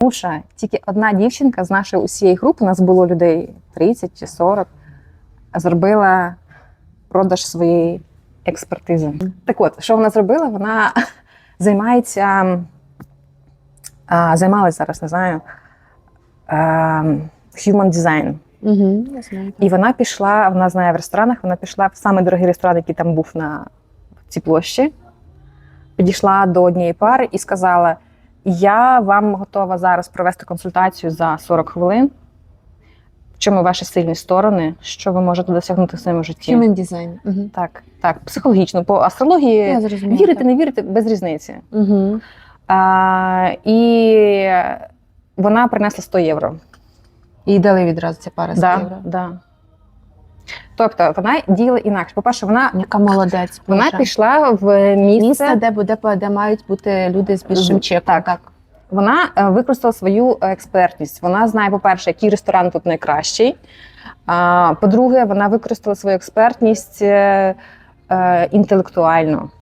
Тому що тільки одна дівчинка з нашої усієї групи, у нас було людей 30 чи 40, зробила продаж своєї експертизи. Так от, що вона зробила? Вона займається, а, займалась зараз, не знаю, а, human design. Угу, я знаю. І вона пішла, вона знає в ресторанах, вона пішла в самий дорогий ресторан, який там був на цій площі. Підійшла до однієї пари і сказала: Я вам готова зараз провести консультацію за 40 хвилин. В чому ваші сильні сторони, що ви можете досягнути в своєму житті? Human design. Угу. Так, так, психологічно, по астрології вірити, не вірити без різниці. Угу. А, і вона принесла 100 євро. І дали відразу ці пари з Да, євро. да. Тобто вона діяла інакше. По-перше, вона, Яка молодець. вона Боже. пішла в місце, місце, де буде де мають бути люди з більшим чеком. так. так. вона е, використала свою експертність. Вона знає, по-перше, який ресторан тут найкращий. По-друге, вона використала свою експертність е, е, інтелектуально.